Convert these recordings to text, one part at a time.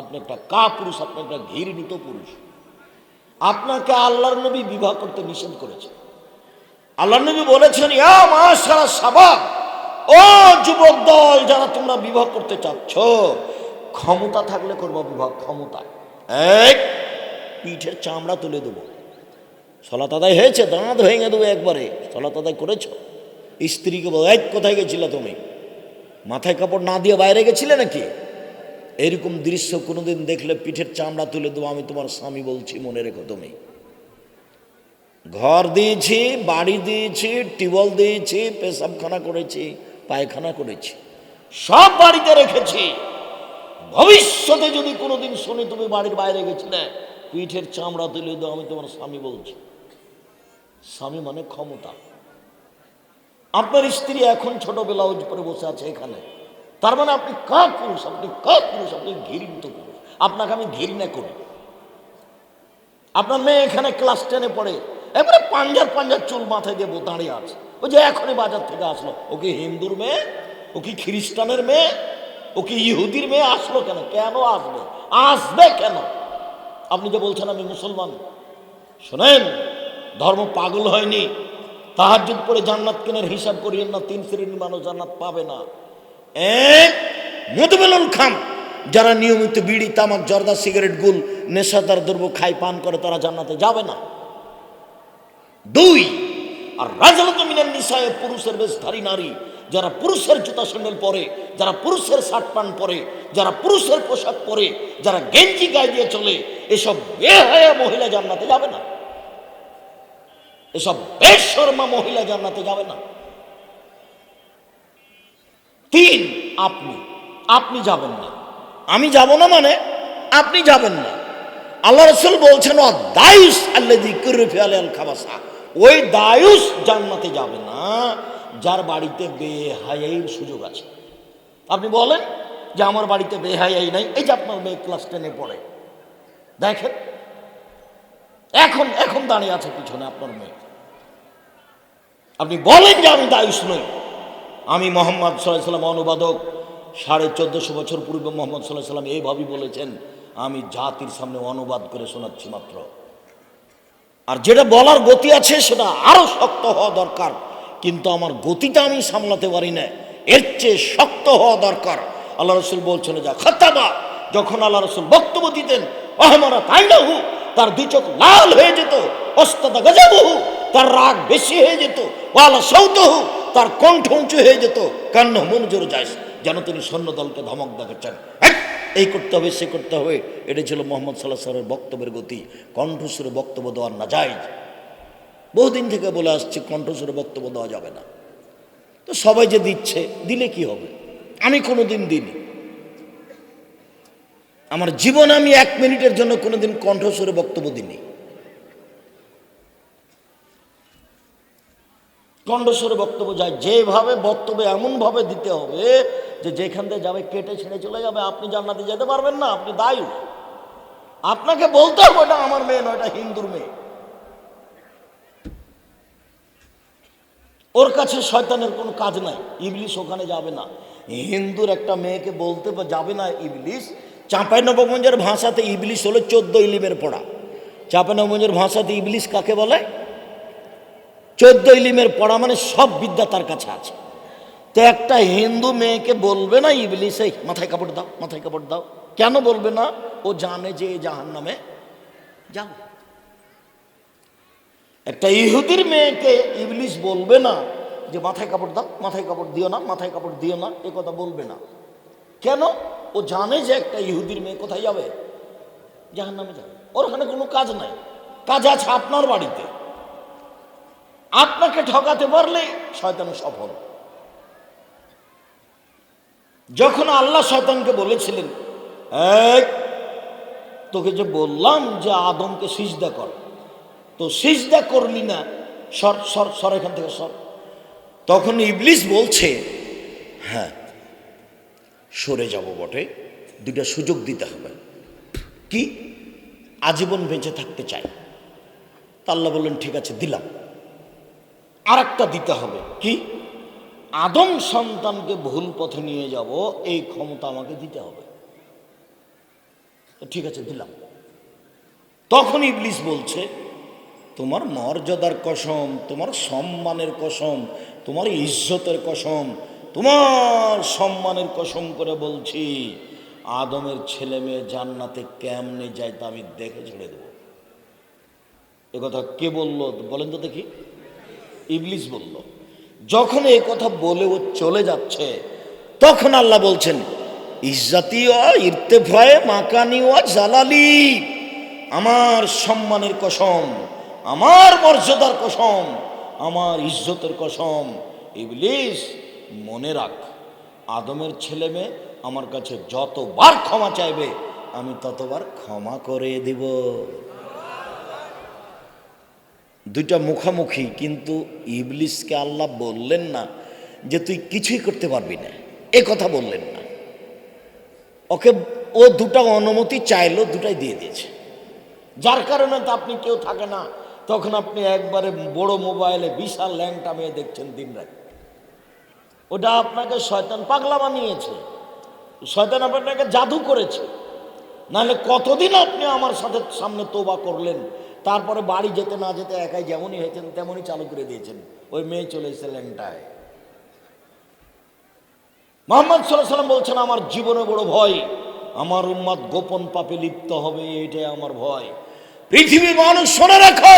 আপনি একটা কা পুরুষ আপনি একটা ঘৃণিত পুরুষ। আপনাকে আল্লাহর নবী বিবাহ করতে নিষেধ করেছে। আল্লাহ নবী বলেছেন মাশারা সাবাব, ও যুবক দল, যারা তোমরা বিবাহ করতে চাচ্ছ, ক্ষমতা থাকলে করব বিবাহ, ক্ষমতা। এক পিঠের চামড়া তুলে দেবো। সলাত আদায় হয়েছে, দাঁত ভেঙে দেবো একবারে। সলা আদায় করেছ? স্ত্রীকে বলো এক কোথায় গেছিলে তুমি? মাথায় কাপড় না দিয়ে বাইরে গেছিলে নাকি? এরকম দৃশ্য কোনোদিন দেখলে পিঠের চামড়া তুলে দেবো, আমি তোমার স্বামী বলছি, মনে রেখো তুমি। ঘর দিয়েছি, বাড়ি দিয়েছি, টিউবওয়েল দিয়েছি, পেশাবখানা করেছি, পায়খানা করেছি, সব বাড়িতে রেখেছি। ভবিষ্যতে যদি কোনোদিন শুনি তুমি বাড়ির বাইরে গেছিলে, পিঠের চামড়া তুলে দাও, আমি তোমার স্বামী বলছি। স্বামী মানে ক্ষমতা। আপনার স্ত্রী এখন ছোট ব্লাউজ পরে বসে আছে এখানে। তার মানে আপনি কাক পুরুষ, আপনি কাক পুরুষ, আপনি ঘৃণিত পুরুষ। আপনাকে আমি ঘৃণা করি। আপনার মেয়ে এখানে ক্লাস টেনে পড়ে, এবারে পাঞ্জার পাঞ্জার চুল মাথায় দিয়ে দাঁড়িয়ে আছে। ও যে এখনই বাজার থেকে আসলো। ও কি হিন্দুর মেয়ে? ও কি খ্রিস্টানের মেয়ে? ও কি ইহুদির মেয়ে? আসলো কেন? কেন আসবে? আসবে কেন? আপনি যে বলছেন আমি মুসলমান। শোনেন, ধর্ম পাগল হয়নি। তাহার যুগ পরে জান্নাত কেনার হিসাব করিয়েন না, তিন শ্রেণির মানুষ জান্নাত পাবে না। এক খাম। যারা নিয়মিত বিড়ি, তামাক, জর্দা, সিগারেট, গুল, নেশাদার দ্রব্য খাই পান করে, তারা জান্নাতে যাবে না। দুই, আর রাজনত মিনার নিশায় পুরুষের বেশধারী নারী, যারা পুরুষের জুতা স্যান্ডেল পরে, যারা পুরুষের শার্ট প্যান্ট পরে, যারা পুরুষের পোশাক পরে, যারা গেঞ্জি গায়ে দিয়ে চলে, এসব বেহায়া মহিলা জান্নাতে যাবে না। এসব বেশর্মা মহিলা জান্নাতে যাবে না। তিন আপনি। আপনি যাবেন না। আমি যাব না মানে? আপনি যাবেন না। আল্লাহ রসুল বলছেন দায়ুস খাবাসা। ওই দায়ুস জান্নাতে যাবে না, যার বাড়িতে বেহাইয়ের সুযোগ আছে। আপনি বলেন যে আমার বাড়িতে বেহাই নাই। এই যে আপনার মেয়ে ক্লাস টেনে পড়ে। দেখেন। এখন এখন দাঁড়িয়ে আছে পিছনে আপনার মেয়ে। আপনি বলেন যে আমি দায়ুস নই। আমি মোহাম্মদ সাল্লাহ সাল্লাম অনুবাদক। সাড়ে চোদ্দশো বছর পূর্বে মোহাম্মদ সাল্লাহ সাল্লাম এইভাবেই বলেছেন, আমি জাতির সামনে অনুবাদ করে শোনাচ্ছি মাত্র। আর যেটা বলার গতি আছে সেটা আরও শক্ত হওয়া দরকার, কিন্তু আমার গতিটা আমি সামলাতে পারি না। এর চেয়ে শক্ত হওয়া দরকার। আল্লাহ রসুল বলছেন, যা খতাবা যখন আল্লাহ রসুল বক্তব্য দিতেন না হু তার দুই চোখ লাল হয়ে যেত অস্ততা গজাবহু তার রাগ বেশি হয়ে যেত, ওয়ালা সৌতহু তার কণ্ঠ উঁচু হয়ে যেত। কান্ন মনজোর যায় যেন তিনি সৈন্য দলকে ধমক দেখাচ্ছেন। "হেৎ, এই করতে হবে সে করতে হবে। এটা ছিল মোহাম্মদ সাল্লাহ সাল্লামের বক্তব্যের গতি। কণ্ঠস্বরে বক্তব্য দেওয়ার না যায় বহুদিন থেকে বলে আসছে কণ্ঠস্বরে বক্তব্য দেওয়া যাবে না। তো সবাই যে দিচ্ছে দিলে কি হবে? আমি কোনো দিন দিইনি। আমার জীবনে আমি এক মিনিটের জন্য কোনোদিন কণ্ঠস্বরে বক্তব্য দিইনি। কণ্ঠস্বরে বক্তব্য যায়, যেভাবে বক্তব্য এমনভাবে দিতে হবে যে যেখান থেকে যাবে, কেটে ছেড়ে চলে যাবে, আপনি জান্নাতে যেতে পারবেন না, আপনি দায়ী। আপনাকে বলতে হবে এটা আমার মেয়ে নয়, এটা হিন্দুর মেয়ে। ওর কাছে শয়তানের কোনো কাজ নাই ইবলিশ ওখানে যাবে না। হিন্দুর একটা মেয়েকে বলতে যাবে না ইবলিশ চাঁপাই নবগঞ্জের ভাষাতে ইবলিশ হলো চোদ্দ ইলিমের পড়া। চাঁপাই নবগঞ্জের ভাষাতে ইবলিশ কাকে বলে? চোদ্দ ইলিমের পড়া মানে সব বিদ্যা তার কাছে আছে। তো একটা হিন্দু মেয়েকে বলবে না, ইবলিস, মাথায় কাপড় দাও, মাথায় কাপড় দাও। কেন বলবে না? ও জানে যে জাহান নামে যাও একটা ইহুদির মেয়েকে ইবলিশ বলবে না যে মাথায় কাপড় দাও, মাথায় কাপড় দিও না, মাথায় কাপড় দিও না, এ কথা বলবে না। কেন? ও জানে যে একটা ইহুদির মেয়ে কোথায় যাবে? জাহান নামে যাবে। ওর ওখানে কোনো কাজ নাই। কাজ আছে আপনার বাড়িতে। আপনাকে ঠকাতে পারলে শয়তান সফল। যখন আল্লাহ শয়তানকে বলেছিলেন তোকে যে বললাম যে আদমকে সিজদা কর, তো সিজদা করলি না, সর সর সর এখান থেকে, সর। তখন ইবলিস বলছে হ্যাঁ সরে যাব বটে, দুইটা সুযোগ দিতে হবে। কি? আজীবন বেঁচে থাকতে চাই। তা আল্লাহ বললেন, ঠিক আছে, দিলাম। আর একটা দিতে হবে। কি? আদম সন্তানকে ভুল পথে নিয়ে যাব, এই ক্ষমতা আমাকে দিতে হবে। ঠিক আছে, দিলাম। তখন ইবলিস বলছে, তোমার মর্যাদার কসম, তোমার সম্মানের কসম, তোমার ইজ্জতের কসম, তোমার সম্মানের কসম করে বলছি, আদমের ছেলে মেয়ে জান্নাতে কেমনে যায় তা আমি দেখে ছেড়ে দেবো। কথা কে বলল, বলেন তো দেখি। ইবলিস বলল, যখন এই কথা বলে ও চলে যাচ্ছে, তখন আল্লাহ বলছেন, ইজ্জাতি ও ইর্তেফায়ে মাকানি ও জালালি, আমার সম্মানের কসম, আমার মর্যাদার কসম, আমার ইজ্জতের কসম, ইবলিস, মনে রাখ, আদমের ছেলে মেয়ে আমার কাছে যতবার ক্ষমা চাইবে, আমি ততবার ক্ষমা করে দিব। দুইটা মুখামুখি, কিন্তু ইবলিসকে আল্লাহ বললেন না যে তুই কিছুই করতে পারবি না। এ কথা বললেন না। ওকে, ও দুটা অনুমতি চাইলো, দুটাই দিয়ে দিয়েছে। যার কারণে তো আপনি কেউ থাকে না, তখন আপনি একবারে বড় মোবাইলে বিশাল ল্যাংটা মেয়ে দেখছেন দিন রাত। ওটা আপনাকে শয়তান পাগলা বানিয়েছে। শয়তান আপনাকে জাদু করেছে। নাহলে কতদিন আপনি আমার সাথে সামনে তোবা করলেন? তারপরে বাড়ি যেতে না যেতে একাই যেমনই হয়েছেন, তেমনই চালু করে দিয়েছেন। ওই মেয়ে চলে ল্যাংটায়। মোহাম্মদ সাল্লাহ সাল্লাম বলছেন, আমার জীবনে বড় ভয়। আমার উম্মাদ গোপন পাপে লিপ্ত হবে, এটাই আমার ভয়। পৃথিবীর মানুষ শুনে রাখো,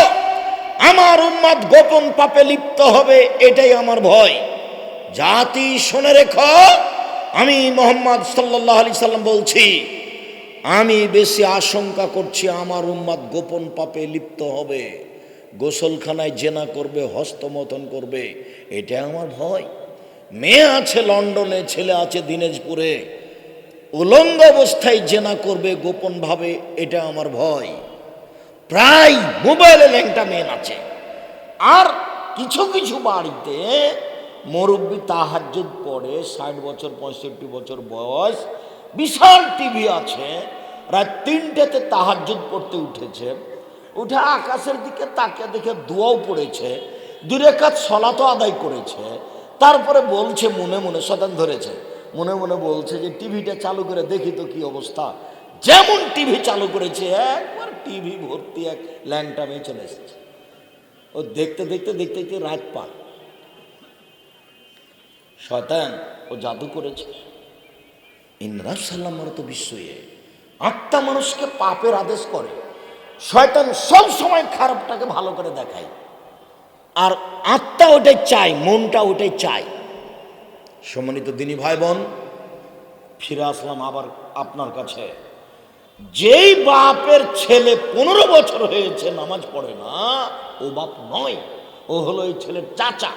আমার উম্মাদ গোপন পাপে লিপ্ত হবে, এটাই আমার ভয়। জাতি শুনে রেখো, আমি মোহাম্মদ সাল্লাহ আলি সাল্লাম বলছি আমি বেশি আশঙ্কা করছি আমার উম্মাদ গোপন পাপে লিপ্ত হবে। গোসলখানায় জেনা করবে, হস্তমথন করবে, এটা আমার ভয়। মেয়ে আছে লন্ডনে, ছেলে আছে দিনাজপুরে। উলঙ্গ অবস্থায় জেনা করবে গোপনভাবে, এটা আমার ভয়। প্রায় মোবাইলে ল্যাংটা মেন আছে আর কিছু কিছু বাড়িতে মুরব্বী তাহাজ্জুদ পড়ে, ষাট বছর, পঁয়ষট্টি বছর বয়স বিশাল টিভি আছে, রাত তিনটেতে তাহাজ্জুদ পড়তে উঠেছে। উঠে আকাশের দিকে তাকে দেখে দোয়াও পড়েছে, দূরে কাজ সলাতো আদায় করেছে। তারপরে বলছে, মনে মনে শতান ধরেছে, মনে মনে বলছে যে, টিভিটা চালু করে দেখি তো কি অবস্থা। যেমন টিভি চালু করেছে, একবার টিভি ভর্তি এক ল্যাংটা মেয়ে চলে এসেছে। ও দেখতে দেখতে দেখতে দেখতে রাত পান শয়তান, ও জাদু করেছে। ইন্দ্রাজ সাল্লামার তো বিশ্বয়ে আত্মা মানুষকে পাপের আদেশ করে। শয়তান সব সময় খারাপটাকে ভালো করে দেখায়। আর আত্মা ওটাই চাই মনটা ওটাই চাই সম্মানিত দিনী ভাই বোন ফিরে আসলাম আবার আপনার কাছে। যেই বাপের ছেলে পনেরো বছর হয়েছে, নামাজ পড়ে না, ও বাপ নয়। ও হলো এই ছেলের চাচা।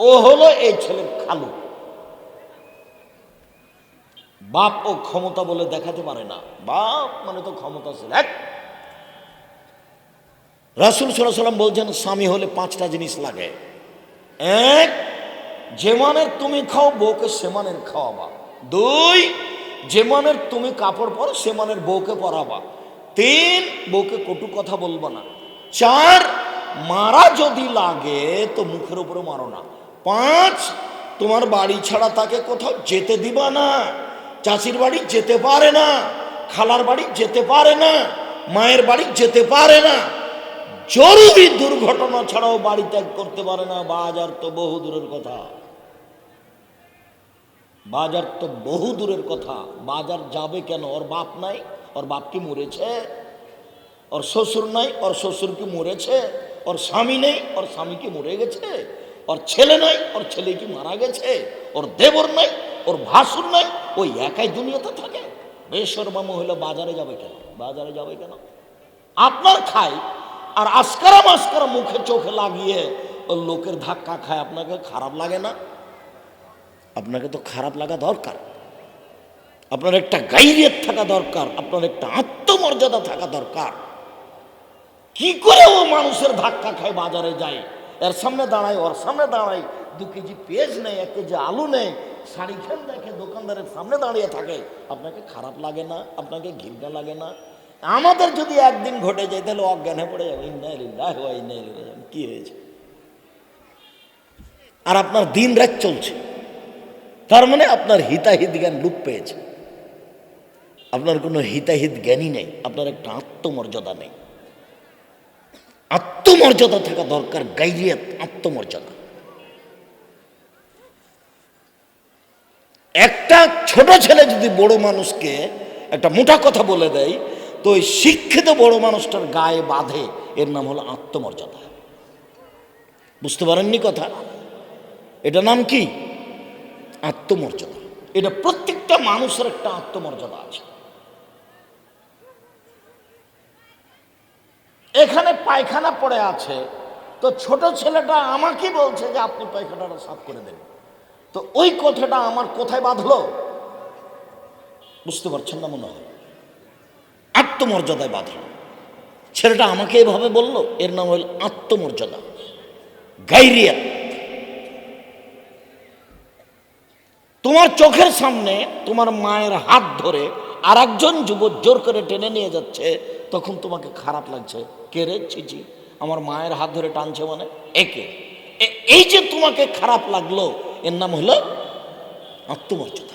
ও হলো এই ছেলের খালু। বাপ ও ক্ষমতা বলে দেখাতে পারে না। বাপ মানে তো ক্ষমতা ছিল এক। রাসুল সাল্লাম বলছেন, স্বামী হলে পাঁচটা জিনিস লাগে। এক, যে মানের তুমি খাও, বউকে সে মানের খাওয়াবা। দুই, যে মানের তুমি কাপড় পরো, সে মানের বউকে পরাবা। তিন, বউকে কটু কথা বলব না। চার, মারা যদি লাগে, তো মুখের উপরে মারো না। পাঁচ, তোমার বাড়ি ছাড়া তাকে কোথাও যেতে দিবা না। চাষির বাড়ি যেতে পারে না, খালার বাড়ি যেতে পারে না, মায়ের বাড়ি যেতে পারে না। জরুরি দুর্ঘটনা ছাড়াও বাড়ি ত্যাগ করতে পারে না, বাজার তো বহু দূরের কথা। বাজার তো বহু দূরের কথা। বাজার যাবে কেন? ওর বাপ নাই, ওর বাপ কি মরেছে? ওর শ্বশুর নাই, ওর শ্বশুর কি মরেছে? ওর স্বামী নেই, ওর স্বামী কি মরে গেছে? ওর ছেলে নাই, ওর ছেলে কি মারা গেছে? ওর দেবর নাই, ওর ভাসুর নাই ওই একাই দুনিয়াতে থাকে। বেশর্মা মহিলা বাজারে যাবে কেন? বাজারে যাবে কেন? আপনার খাই আর আস্কারা মাস্কারা মুখে চোখে লাগিয়ে লোকের ধাক্কা খায়, আপনাকে খারাপ লাগে না? আপনাকে তো খারাপ লাগা দরকার। আপনার একটা গাইরিয়ত থাকা দরকার, আপনার একটা আত্মমর্যাদা থাকা দরকার। কি করে ও মানুষের ধাক্কা খায় বাজারে যায়? এর সামনে দাঁড়ায়, ওর সামনে দাঁড়ায়, দু কেজি পেঁয়াজ নেই এক কেজি আলু নেই শাড়ি খেন দেখে দোকানদারের সামনে দাঁড়িয়ে থাকে। আপনাকে খারাপ লাগে না, আপনাকে ঘৃণা লাগে না। আমাদের যদি একদিন ঘটে যায়, তাহলে অজ্ঞানে পড়ে যাবে। কি হয়েছে? আর আপনার দিন রাত চলছে। তার মানে আপনার হিতাহিত জ্ঞান লুপ পেয়েছে। আপনার কোনো হিতাহিত জ্ঞানই নেই। আপনার একটা আত্মমর্যাদা নেই। আত্মমর্যাদা থাকা দরকার, গাইরিয়াত, আত্মমর্যাদা। একটা ছোট ছেলে যদি বড় মানুষকে একটা মোটা কথা বলে দেয়, তো ওই শিক্ষিত বড় মানুষটার গায়ে বাঁধে, এর নাম হলো আত্মমর্যাদা। বুঝতে পারেননি কথা? এটা নাম কি? আত্মমর্যাদা। এটা প্রত্যেকটা মানুষের একটা আত্মমর্যাদা আছে। এখানে পায়খানা পড়ে আছে, তো ছোট ছেলেটা আমাকে বলছে যে, আপনি পায়খানাটা সাফ করে দেন তো ওই কথাটা আমার কোথায় বাঁধলো? বুঝতে পারছেন না মনে হয়। আত্মমর্যাদায় বাঁধলো। ছেলেটা আমাকে এভাবে বলল, এর নাম হল আত্মমর্যাদা। গাইরিয়া। তোমার চোখের সামনে তোমার মায়ের হাত ধরে আর একজন যুবক জোর করে টেনে নিয়ে যাচ্ছে, তখন তোমাকে খারাপ লাগছে। কে রে? আমার মায়ের হাত ধরে টানছে মানে? একে এই যে তোমাকে খারাপ লাগল এর নাম হলো আত্মমর্যাদা।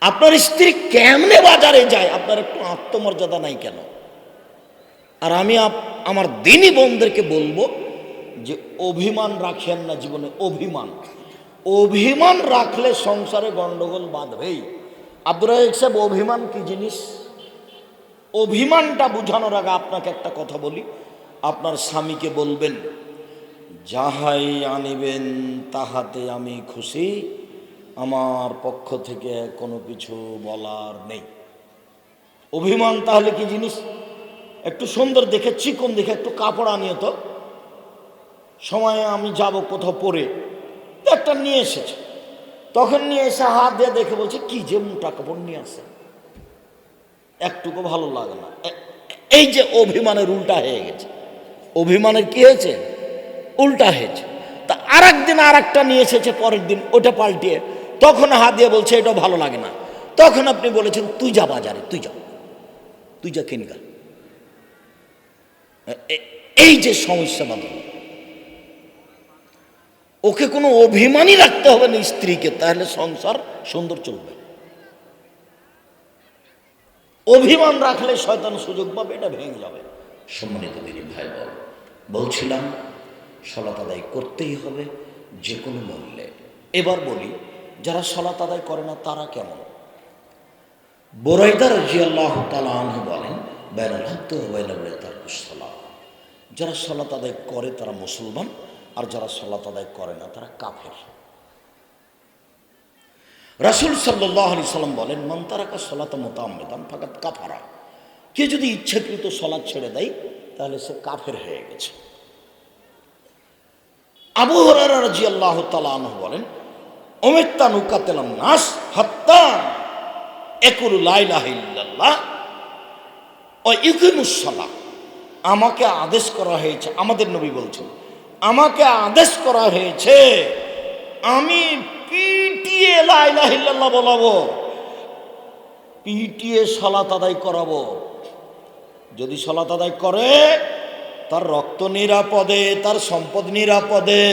আপনার স্ত্রী কেমনে বাজারে যায়? আপনার একটু আত্মমর্যাদা নাই কেন? আর আমি আমার দিনই বোনদেরকে বলব যে অভিমান রাখেন না জীবনে, অভিমান। অভিমান রাখলে সংসারে গন্ডগোল বাঁধবেই। আব্দুর সাহেব, অভিমান কি জিনিস? অভিমানটা বোঝানোর আগে আপনাকে একটা কথা বলি। আপনার স্বামীকে বলবেন যাহাই আনিবেন, তাহাতে আমি খুশি। আমার পক্ষ থেকে কোনো কিছু বলার নেই। অভিমান তাহলে কি জিনিস? একটু সুন্দর দেখে, চিকন দেখে একটু কাপড় আনিয়ে তো। সময়ে আমি যাব কোথাও পরে। একটা নিয়ে এসেছে। তখন নিয়ে এসে হাত দিয়ে দেখে বলছে, কি যে মোটা কাপড় নিয়ে আসে। একটুকু ভালো লাগে না। এই যে অভিমানের উল্টা হয়ে গেছে। অভিমানের কি হয়েছে? উল্টা হয়েছে তা আর একদিন আর একটা নিয়ে এসেছে, পরের দিন ওটা পাল্টিয়ে। তখন হাত দিয়ে বলছে এটা ভালো লাগে না। তখন আপনি বলেছেন, তুই যা বাজারে, তুই যা। তুই যা কিনগা। এই যে সমস্যা বাঁধল ওকে কোনো অভিমানই রাখতে হবে না স্ত্রীকে, তাহলে সংসার সুন্দর চলবে। অভিমান রাখলে শয়তান সুযোগ পাবে, এটা ভেঙে যাবে। সম্মানিত দিদি ভাই বল বলছিলাম সলাত আদায় করতেই হবে যে কোনো মূল্যে। এবার বলি, যারা সলাত আদায় করে না, তারা কেমন? বোরাইদা রাজিয়াল্লাহ তালা বলেন বেনাল হাত্ত তার সলা যারা সলাত আদায় করে, তারা মুসলমান, আর যারা সলাত আদায় করে না, তারা কাফের। রাসুল সাল্লাহ আলি সাল্লাম বলেন মন্তারাকা সলাত মোতামেদান ফাকাত কাফারা। কে যদি ইচ্ছাকৃত সলাৎ ছেড়ে দেয়, তাহলে সে কাফের হয়ে গেছে। আবু হরারা রাজি আল্লাহ তালাহ বলেন অমিত্তা নুকাতেলাম নাস হত্যা একুরু লাইলাহ ইল্লাল্লাহ ও ইকিমুসলা আমাকে আদেশ করা হয়েছে, আমাদের নবী বলছেন, আমাকে আদেশ করা হয়েছে, আমি পিটিয়ে লাইলাহিল্লাহ বলাবো, পিটিয়ে সলাত আদায় করাবো। যদি সলাত আদায় করে তার রক্ত নিরাপদে, তার সম্পদ নিরাপদে।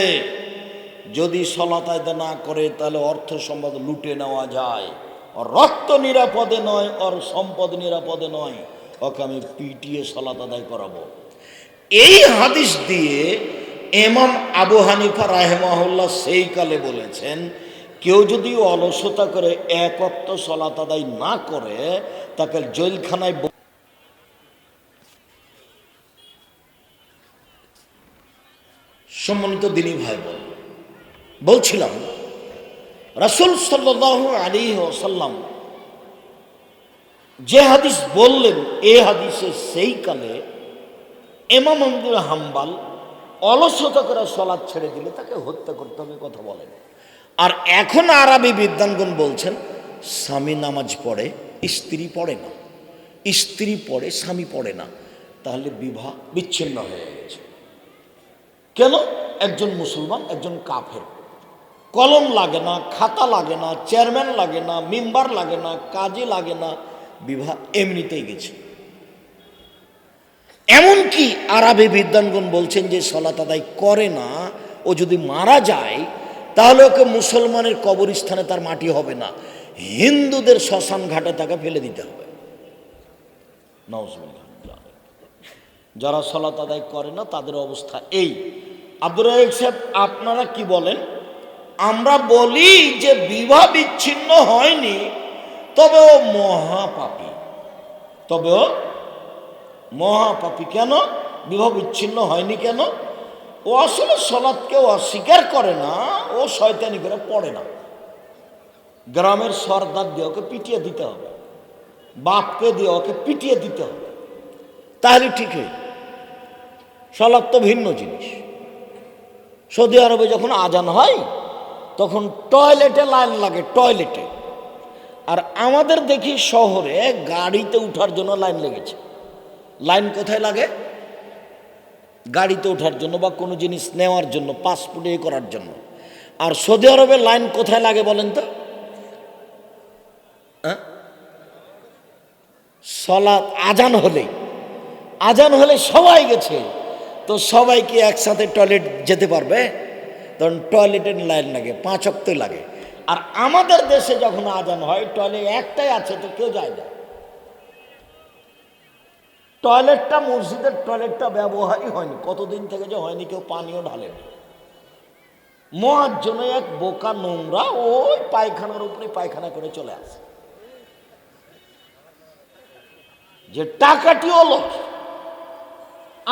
যদি সলাত না করে, তাহলে অর্থ সম্পদ লুটে নেওয়া যায়। ওর রক্ত নিরাপদে নয় ওর সম্পদ নিরাপদে নয়। ওকে আমি পিটিয়ে সলাত আদায় করাবো। এই হাদিস দিয়ে এমাম আবু হানিফা রাহেমাহুল্লাহ সেই কালে বলেছেন, কেউ যদি অলসতা করে এক অক্ত সলাত আদায় না করে, তাকে জেলখানায় সম্মানিত দিনী ভাই বোন বলছিলাম, রাসুল সাল্লাহ আলী ওসাল্লাম যে হাদিস বললেন, এ হাদিসে সেই কালে এমাম আব্দুল হাম্বাল অলসতা করে সলাদ ছেড়ে দিলে তাকে হত্যা করতে হবে কথা বলেন। আর এখন আরবি বিদ্যাঙ্গন বলছেন, স্বামী নামাজ পড়ে, স্ত্রী পড়ে না। স্ত্রী পড়ে, স্বামী পড়ে না। তাহলে বিবাহ বিচ্ছিন্ন হয়ে গেছে। কেন? একজন মুসলমান, একজন কাফের। কলম লাগে না, খাতা লাগে না, চেয়ারম্যান লাগে না, মেম্বার লাগে না, কাজে লাগে না, বিবাহ এমনিতেই গেছে। এমনকি আরবি বিদ্যানগণ বলছেন যে সলাত আদায় করে না, ও যদি মারা যায়, তাহলে ওকে মুসলমানের কবরস্থানে তার মাটি হবে না। হিন্দুদের শ্মশান ঘাটে তাকে ফেলে দিতে হবে। নওয়াজবিল্লাহ যারা সলাত আদায় করে না, তাদের অবস্থা এই। আব্দুর সাহেব, আপনারা কি বলেন? আমরা বলি যে বিবাহ বিচ্ছিন্ন হয়নি, তবে ও মহাপাপী। তবে ও মহাপাপী কেন? বিবাহ বিচ্ছিন্ন হয়নি কেন? ও আসলে সলাৎকে অস্বীকার করে না, ও শয়তানি করে পড়ে না। গ্রামের সর্দার দিয়ে ওকে পিটিয়ে দিতে হবে। বাপকে দিয়ে ওকে পিটিয়ে দিতে হবে। তাহলে ঠিক হয়ে সলাৎ তো ভিন্ন জিনিস। সৌদি আরবে যখন আজান হয়, তখন টয়লেটে লাইন লাগে, টয়লেটে। আর আমাদের দেখি শহরে গাড়িতে উঠার জন্য লাইন লেগেছে। লাইন কোথায় লাগে? গাড়িতে ওঠার জন্য বা কোনো জিনিস নেওয়ার জন্য পাসপোর্ট করার জন্য। আর সৌদি আরবে লাইন কোথায় লাগে বলেন তো? সলাৎ আজান হলে আজান হলে সবাই গেছে। তো সবাই কি একসাথে টয়লেট যেতে পারবে। তখন টয়লেটের লাইন লাগে, পাঁচ অক্টই লাগে। আর আমাদের দেশে যখন আজান হয়, টয়লেট একটাই আছে, তো কেউ যায় না। টয়লেটটা, মসজিদের টয়লেটটা ব্যবহারই হয়নি। কতদিন থেকে যে হয়নি, কেউ পানিও ঢালেনি মহার জন্য এক বোকা নোংরা, ওই পায়খানার উপরে পায়খানা করে চলে আসে। যে টাকাটি হলো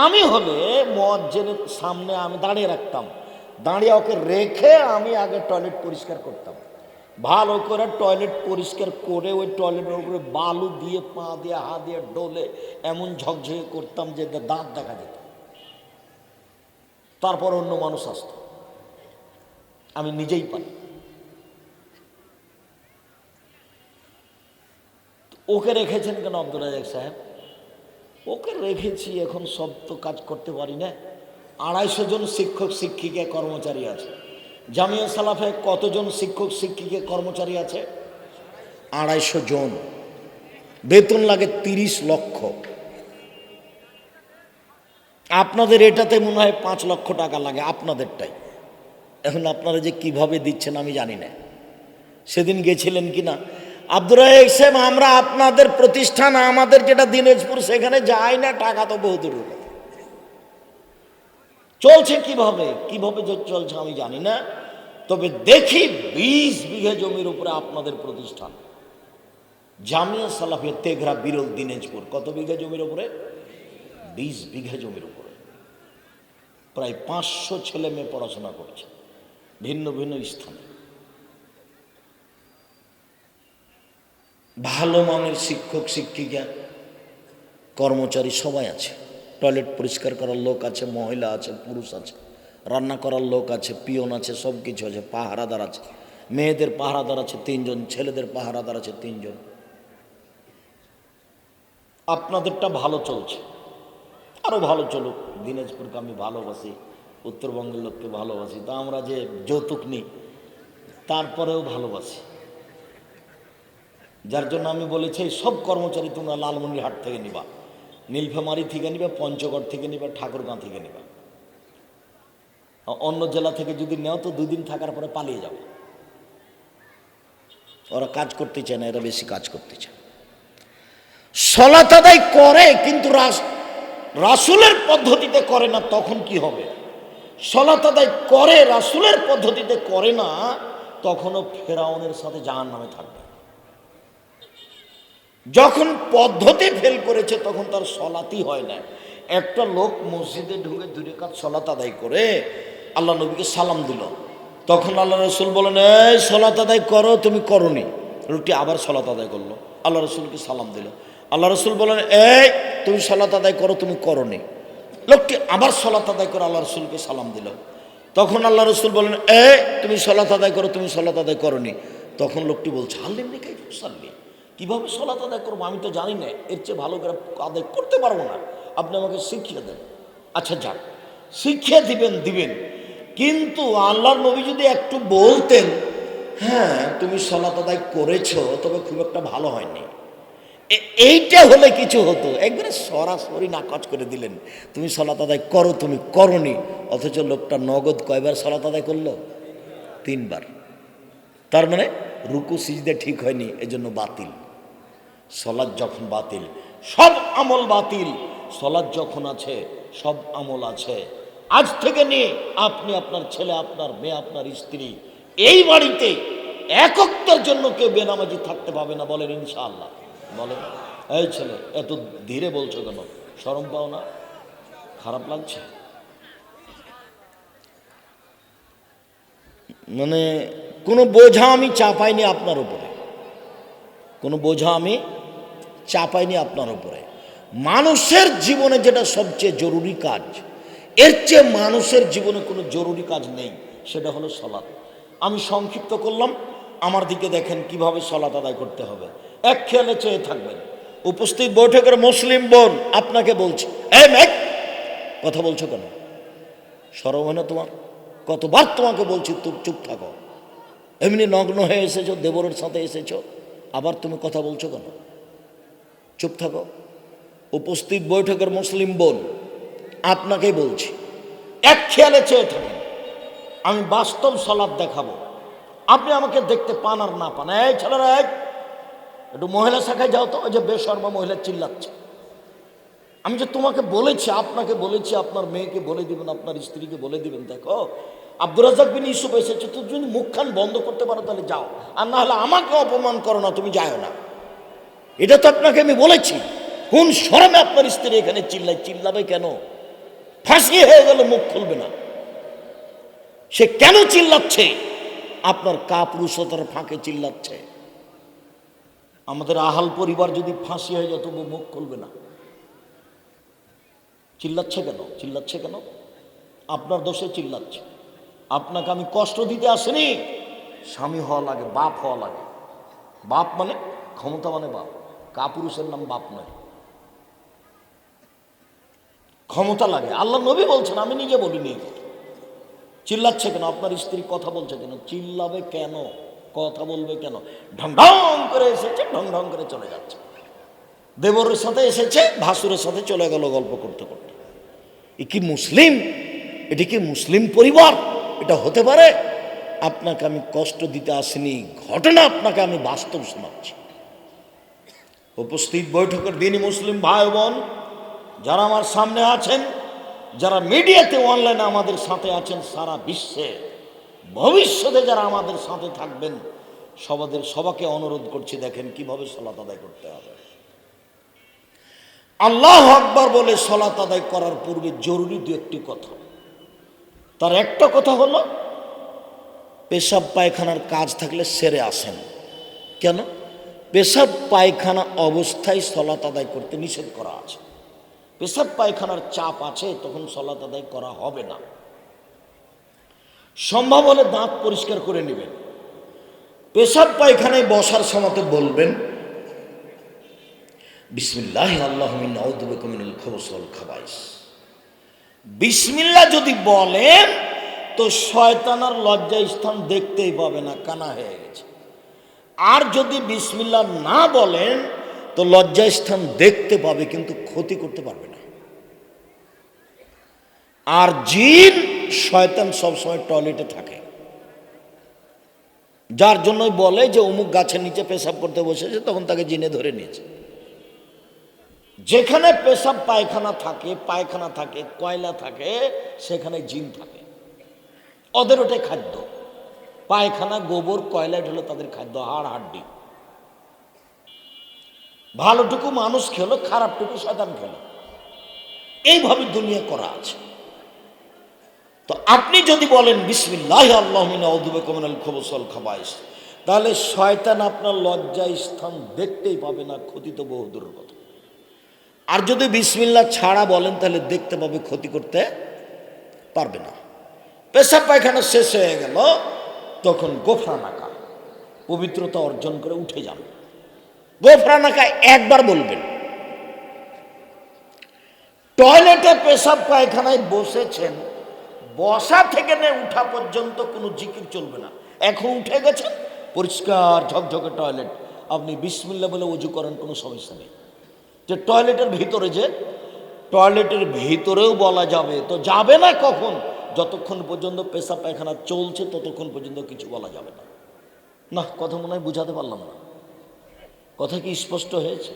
আমি হলে মজ্জেনের সামনে আমি দাঁড়িয়ে রাখতাম। দাঁড়িয়ে ওকে রেখে আমি আগে টয়লেট পরিষ্কার করতাম। ভালো করে টয়লেট পরিষ্কার করে ওই টয়লেটের উপরে বালু দিয়ে, পা দিয়ে, হাত দিয়ে, ডলে এমন ঝকঝকে করতাম যে দাঁত দেখা যেত। তারপর অন্য মানুষ আসত। আমি নিজেই পারি। ওকে রেখেছেন কেন আব্দুল রাজাক সাহেব? ওকে রেখেছি, এখন সব তো কাজ করতে পারি না। আড়াইশো জন শিক্ষক, শিক্ষিকা, কর্মচারী আছে। জামিয়া সালাফে কতজন শিক্ষক, শিক্ষিকা, কর্মচারী আছে? আড়াইশো জন। বেতন লাগে তিরিশ লক্ষ। আপনাদের এটাতে মনে হয় পাঁচ লক্ষ টাকা লাগে, আপনাদেরটাই। এখন আপনারা যে কীভাবে দিচ্ছেন আমি জানি না। সেদিন গেছিলেন কি না আব্দুর রাহেক সাহেব, আমরা আপনাদের প্রতিষ্ঠান, আমাদের যেটা দিনাজপুর, সেখানে যাই না, টাকা তো বহু দূরের কথা। চলছে কীভাবে? কীভাবে চলছে আমি জানি না। তবে দেখি বিশ বিঘে জমির উপরে আপনাদের প্রতিষ্ঠান। জামিয়া সালাফে তেঘরা বিরল দিনাজপুর। কত বিঘা জমির উপরে? বিশ বিঘা জমির উপরে। প্রায় পাঁচশো ছেলে মেয়ে পড়াশোনা করছে ভিন্ন ভিন্ন স্থানে। ভালো মানের শিক্ষক, শিক্ষিকা, কর্মচারী সবাই আছে। টয়লেট পরিষ্কার করার লোক আছে, মহিলা আছে, পুরুষ আছে, রান্না করার লোক আছে, পিয়ন আছে সব কিছু আছে, পাহারাদার আছে। মেয়েদের পাহারাদার আছে তিনজন, ছেলেদের পাহারাদার আছে তিনজন। আপনাদেরটা ভালো চলছে। আরও ভালো চলুক। দিনাজপুরকে আমি ভালোবাসি, উত্তরবঙ্গের লোককে ভালোবাসি। তা আমরা যে যৌতুক নিই, তারপরেও ভালোবাসি। যার জন্য আমি বলেছি সব কর্মচারী তোমরা লালমনিরহাট থেকে নিবা। নীলফামারি থেকে নিবা, পঞ্চগড় থেকে নিবা ঠাকুরগাঁ থেকে নিবা। অন্য জেলা থেকে যদি নেও তো দুদিন থাকার পরে পালিয়ে যাবে ওরা কাজ করতে চায় না, এরা বেশি কাজ করতে চায়। সলাত আদায় করে, কিন্তু রাস- রাসুলের পদ্ধতিতে করে না, তখন কি হবে? সলাত আদায় করে, রাসুলের পদ্ধতিতে করে না, তখনও ফেরাউনের সাথে জাহান নামে থাকবে। যখন পদ্ধতি ফেল করেছে, তখন তার সলাতই হয় না। একটা লোক মসজিদে ঢুকে দূরে কাজ সলাত আদায় করে, আল্লাহ নবীকে সালাম দিল। তখন আল্লাহ রসুল বলেন, এই সলাত আদায় করো, তুমি করনি। লোকটি আবার সলাত আদায় করল। আল্লাহ রসুলকে সালাম দিল। আল্লাহ রসুল বলেন, এই, তুমি সলাত আদায় করো, তুমি করনি। লোকটি আবার সলাত আদায় করে আল্লাহ রসুলকে সালাম দিল। তখন আল্লাহ রসুল বলেন এ তুমি সলাত আদায় করো, তুমি সলাত আদায় করনি। তখন লোকটি বলছে আল্লিমনি কাই সাল্লি? কীভাবে সলাত আদায় করব? আমি তো জানি না। এর চেয়ে ভালো করে আদায় করতে পারব না। আপনি আমাকে শিখিয়ে দেন। আচ্ছা যাক। শিখিয়ে দিবেন দিবেন। কিন্তু আল্লাহর নবী যদি একটু বলতেন হ্যাঁ তুমি সলাত আদায় করেছ, তবে খুব একটা ভালো হয়নি। এইটা হলে কিছু হতো। একবারে সরাসরি নাকচ করে দিলেন। তুমি সলাত আদায় করো, তুমি করনি। অথচ লোকটা নগদ কয়বার সলাত আদায় করল? তিনবার। তার মানে রুকু, সিজদে ঠিক হয়নি, এজন্য বাতিল। সলাদ যখন বাতিল, সব আমল বাতিল। সলাদ যখন আছে, সব আমল আছে। আজ থেকে নিয়ে আপনি আপনার ছেলে, আপনার মেয়ে, আপনার স্ত্রী, এই বাড়িতে একত্বের জন্য কেউ বেনামাজি থাকতে পাবে না বলেন ইনশাআল্লাহ। বলেন, এই ছেলে, এত ধীরে বলছো কেন? সরম পাও না? খারাপ লাগছে? মানে কোনো বোঝা আমি চাপাইনি আপনার উপরে। কোনো বোঝা আমি চাপাইনি আপনার উপরে। মানুষের জীবনে যেটা সবচেয়ে জরুরি কাজ, এর চেয়ে মানুষের জীবনে কোনো জরুরি কাজ নেই, সেটা হলো সলাৎ আমি সংক্ষিপ্ত করলাম, আমার দিকে দেখেন কীভাবে সলাৎ আদায় করতে হবে। এক খেয়ালে চেয়ে থাকবেন। উপস্থিত বৈঠকের মুসলিম বোন, আপনাকে বলছি মেঘ কথা বলছো কেন? সরম হয় না তোমার? কতবার তোমাকে বলছি, তুমি চুপ থাকো। এমনি নগ্ন হয়ে এসেছ, দেবরের সাথে এসেছ, আবার তুমি কথা বলছো কেন? চুপ থাকো। উপস্থিত বৈঠকের মুসলিম বোন আপনাকেই বলছি এক খেয়ালে চেয়ে থাকেন। আমি বাস্তব সলাদ দেখাবো। আপনি আমাকে দেখতে পান আর না পান। এই ছেলেরা এই, একটু মহিলা শাখায় যাও তো ওই যে বেশর্মা মহিলা চিল্লাচ্ছে। আমি যে তোমাকে বলেছি আপনাকে বলেছি আপনার মেয়েকে বলে দিবেন আপনার স্ত্রীকে বলে দিবেন দেখো। আব্দুর রাজাক বিন ইউসুফ এসেছে তুমি যদি মুখখান বন্ধ করতে পারো তাহলে যাও। আর না হলে আমাকে অপমান করো না তুমি যাও না। এটা তো আপনাকে আমি বলেছি। কোন শরমে আপনার স্ত্রী এখানে চিল্লায়, চিল্লাবে কেন? ফাঁসি হয়ে গেল, মুখ খুলবে না। সে কেন চিল্লাচ্ছে? আপনার কাপুরুষতার ফাঁকে চিল্লাচ্ছে। আমাদের আহাল পরিবার যদি ফাঁসি হয়ে যেত তবু মুখ খুলবে না। চিল্লাচ্ছে কেন? চিল্লাচ্ছে কেন? আপনার দোষে চিল্লাচ্ছে। আপনাকে আমি কষ্ট দিতে আসিনি। স্বামী হওয়া লাগে, বাপ হওয়া লাগে। বাপ মানে ক্ষমতা মানে বাপ। কাপুরুষের নাম বাপ নয়। ক্ষমতা লাগে। আল্লাহ নবী বলছেন, আমি নিজে বলিনি। চিল্লাচ্ছে কেন? আপনার স্ত্রী কথা বলছে কেন? চিল্লাবে কেন? কথা বলবে কেন? ঢং ঢং করে এসেছে, ঢং ঢং করে চলে যাচ্ছে। দেবরের সাথে এসেছে, ভাসুরের সাথে চলে গেল গল্প করতে করতে। এ কি মুসলিম? এটি কি মুসলিম পরিবার? এটা হতে পারে? আপনাকে আমি কষ্ট দিতে আসিনি, ঘটনা আপনাকে আমি বাস্তব শোনাচ্ছি। উপস্থিত বৈঠকের দিনই মুসলিম ভাই বোন, যারা আমার সামনে আছেন, যারা মিডিয়াতে, অনলাইনে আমাদের সাথে আছেন, সারা বিশ্বে, ভবিষ্যতে যারা আমাদের সাথে থাকবেন, সবাদের, সবাকে অনুরোধ করছি, দেখেন কীভাবে সলাত আদায় করতে হবে। আল্লাহ আকবার বলে সলাত আদায় করার পূর্বে জরুরি দু একটি কথা। তার একটা কথা হলো পেশাব পায়খানার কাজ থাকলে সেরে আসেন। কেন? পেশাব পায়খানা অবস্থায় সলাত আদায় করতে নিষেধ করা আছে। পেশাব পায়খানার চাপ আছে, তখন সলাত আদায় করা হবে না। সম্ভব হলে দাঁত পরিষ্কার করে নেবেন। পেশাব পায়খানায় বসার সময়তে বলবেন, বিসমিল্লাহ খবসল খাবাইস। বিসমিল্লাহ যদি বলেন, তো শয়তানার লজ্জা স্থান দেখতেই পাবে না, কানা হয়ে গেছে। আর যদি বিসমিল্লাহ না বলেন, তো লজ্জা স্থান দেখতে পাবে, কিন্তু ক্ষতি করতে পারবে না। আর জিন শয়তান সবসময় টয়লেটে থাকে। যার জন্যই বলে যে, অমুক গাছের নিচে পেশাব করতে বসেছে, তখন তাকে জিনে ধরে নিয়েছে। যেখানে পেশাব পায়খানা থাকে পায়খানা থাকে, কয়লা থাকে, সেখানে জিন থাকে। ওদের ওটাই খাদ্য। পায়খানা, গোবর কয়লা হলো তাদের খাদ্য, হাড়, হাড্ডি। ভালোটুকু মানুষ খেলো, খারাপটুকু শয়তান খেলো। এইভাবে দুনিয়া করা আছে। তো আপনি যদি বলেন, বিসমিল্লাহ আল্লাহমিনা কমিনাল খবসল খাবাইস তাহলে শয়তান আপনার লজ্জা স্থান দেখতেই পাবে না ক্ষতি তো বহুদূরের কথা। আর যদি বিসমিল্লা ছাড়া বলেন, তাহলে দেখতে পাবে ক্ষতি করতে পারবে না। পেশাব পায়খানা শেষ হয়ে গেল তখন গোফরা নাকা পবিত্রতা অর্জন করে উঠে যান। গোফরা নাকা একবার বলবেন, টয়লেটে পেশাব পায়খানায় বসেছেন, বসা থেকে নে উঠা পর্যন্ত কোনো জিকির চলবে না। এখন উঠে গেছেন, পরিষ্কার ঝকঝকে টয়লেট। আপনি বিসমিল্লা বলে উজু করেন, কোনো সমস্যা নেই। যে টয়লেটের ভিতরে যে, টয়লেটের ভিতরেও বলা যাবে, তো যাবে না কখন? যতক্ষণ পর্যন্ত পেশা পায়খানা চলছে, ততক্ষণ পর্যন্ত কিছু বলা যাবে না। না কথা মনে হয় বুঝাতে পারলাম না। কথা কি স্পষ্ট হয়েছে?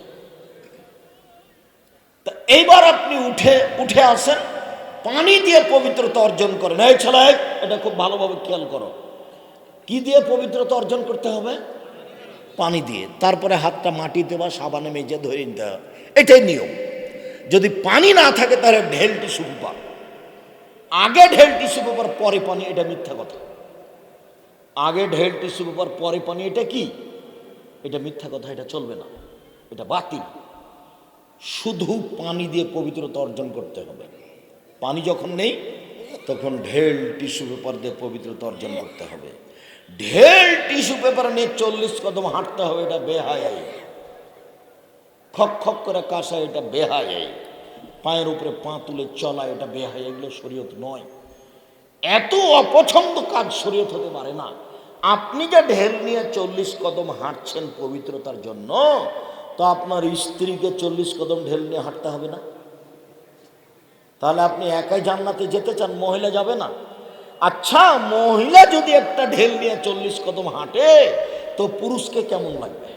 তা এইবার আপনি উঠে উঠে আসেন, পানি দিয়ে পবিত্রতা অর্জন করেন। এই ছেলে, এটা খুব ভালোভাবে খেয়াল করো। কি দিয়ে পবিত্রতা অর্জন করতে হবে? পানি দিয়ে। তারপরে হাতটা মাটিতে বা সাবানে মেজে ধরে নিতে হবে। এটাই নিয়ম। যদি পানি না থাকে, তাহলে ঢেলটি টিস্যু পেপার আগে ঢেল টিস্যু পেপার, পরে পানি, এটা মিথ্যা কথা। আগে ঢেল টিস্যু পেপার, পরে পানি, এটা কি? এটা মিথ্যা কথা, এটা চলবে না। এটা বাতিল। শুধু পানি দিয়ে পবিত্রতা অর্জন করতে হবে। পানি যখন নেই, তখন ঢেল টিস্যু পেপার দিয়ে পবিত্রতা অর্জন করতে হবে। ঢেল টিস্যু পেপার নিয়ে চল্লিশ কদম হাঁটতে হবে, এটা বেহায় খক খক করে কাশা এটা বেহায় পায়ের উপরে পা তুলে চলা, এটা বেহায়, এগুলো শরীয়ত নয়। এত অপছন্দ কাজ শরীয়ত হতে পারে না। আপনি যে ঢেল নিয়ে চল্লিশ কদম হাঁটছেন পবিত্রতার জন্য, তো আপনার স্ত্রীকে চল্লিশ কদম ঢেল নিয়ে হাঁটতে হবে না। তাহলে আপনি একাই জান্নাতে যেতে চান, মহিলা যাবে না। আচ্ছা মহিলা যদি একটা ঢেল নিয়ে চল্লিশ কদম হাঁটে, তো পুরুষকে কেমন লাগবে?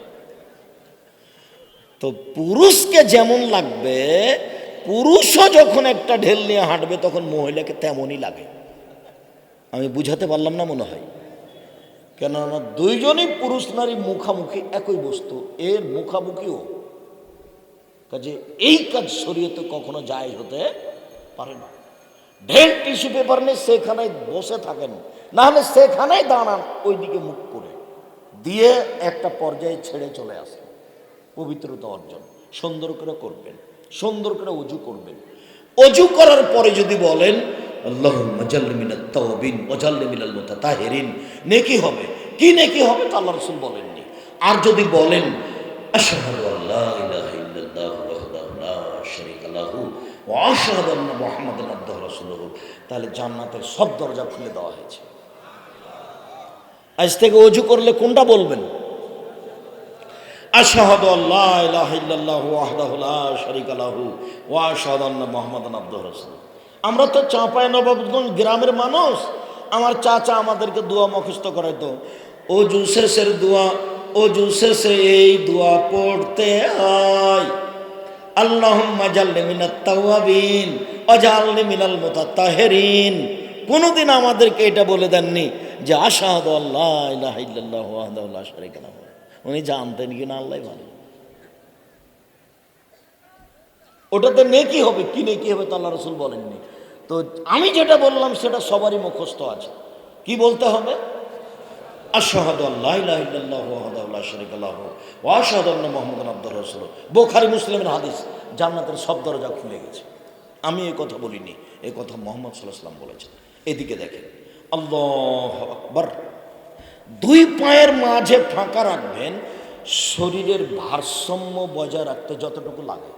তো পুরুষকে যেমন লাগবে পুরুষও যখন একটা ঢেল নিয়ে হাঁটবে, তখন মহিলাকে তেমনই লাগে। আমি বুঝাতে পারলাম না মনে হয়। কেন আমার দুইজনই পুরুষ নারী মুখামুখি একই বস্তু, এর মুখামুখিও। কাজে এই কাজ শরীয়তে কখনো যায় হতে পারে না। ঢের টিস্যু পেপার নেই সেখানে বসে থাকেন না হলে সেখানেই দাঁড়ান, ওইদিকে মুখ করে। দিয়ে একটা পর্যায়ে ছেড়ে চলে আসেন, পবিত্রতা অর্জন, সুন্দর করে করবেন। সুন্দর করে অজু করবেন। অজু করার পরে যদি বলেন আল্লাহ নেকি হবে। কি নেকি হবে তা আল্লাহ রাসূল বলেননি। আর যদি বলেন লা লাহু তাহলে জান্নাতের সব দরজা খুলে দেওয়া হয়েছে। আজ থেকে অজু করলে কোনটা বলবেন? আশহাদু আল্লা ইলাহা ইল্লাল্লাহু ওয়াহদাহু লা শারীকা লাহু ওয়া আশহাদু আন্না মুহাম্মাদান আবদুহু রাসূলুহু। আমরা তো চাঁপায় নবাবগঞ্জ গ্রামের মানুষ। আমার চাচা আমাদেরকে দোয়া মুখস্থ করাইতো। অজু শেষের দোয়া, অজু শেষে এই দোয়া পড়তে হয়। আল্লাহুম্মা জাল্লি মিনাত তাওয়াবিন ওয়াজআলনি মিনাল মুতাতাহিরিন কোনোদিন আমাদেরকে এটা বলে দেননি যে আশহাদু আল্লাহ ইলাহা ইল্লাল্লাহু ওয়াহদাহু লা শারীকা লাহু। উনি জানতেন কি না আল্লাহ ভালো। ওটাতে নেকি হবে, কি নেকি হবে তো আল্লাহ রসুল বলেননি। তো আমি যেটা বললাম, সেটা সবারই মুখস্থ আছে। কি বলতে হবে? বুখারী মুসলিমের হাদিস, জান্নাতের সব দরজা খুলে গেছে। আমি এই কথা বলিনি এই কথা মোহাম্মদ সাল্লাম বলেছেন। এদিকে দেখেন, আল্লাহ আকবার। দুই পায়ের মাঝে ফাঁকা রাখবেন, শরীরের ভারসাম্য বজায় রাখতে যতটুকু লাগে।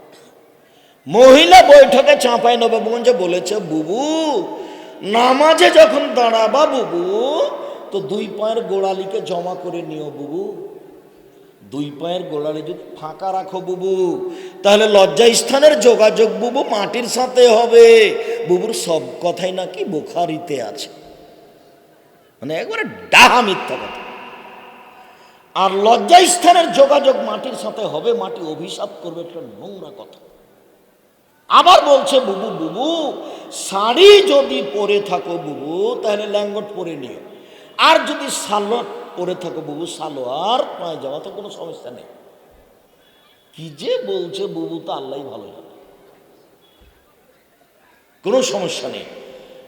মহিলা বৈঠকে চাঁপাই নবাবগঞ্জে বলেছে, বুবু, নামাজে যখন দাঁড়াবা বুবু, তো দুই পায়ের গোড়ালিকে জমা করে নিও বুবু। দুই পায়ের গোড়ালি যদি ফাঁকা রাখো বুবু, তাহলে লজ্জা স্থানের যোগাযোগ বুবু মাটির সাথে হবে। বুবুর সব কথাই নাকি বোখারিতে আছে। মানে একবারে ডাহা মিথ্যা কথা। আর লজ্জা স্থানের যোগাযোগ মাটির সাথে হবে, মাটি অভিশাপ করবে একটা নোংরা কথা। আবার বলছে, বুবু বুবু, শাড়ি যদি পরে থাকো বুবু, তাহলে ল্যাঙ্গট পরে নিও। আর যদি সালোয়ার পরে থাকো বুবু, সালোয়ার পায়ে যাওয়া তো কোনো সমস্যা নেই। কি যে বলছে বুবু তো আল্লাহ ভালো জানে। কোনো সমস্যা নেই।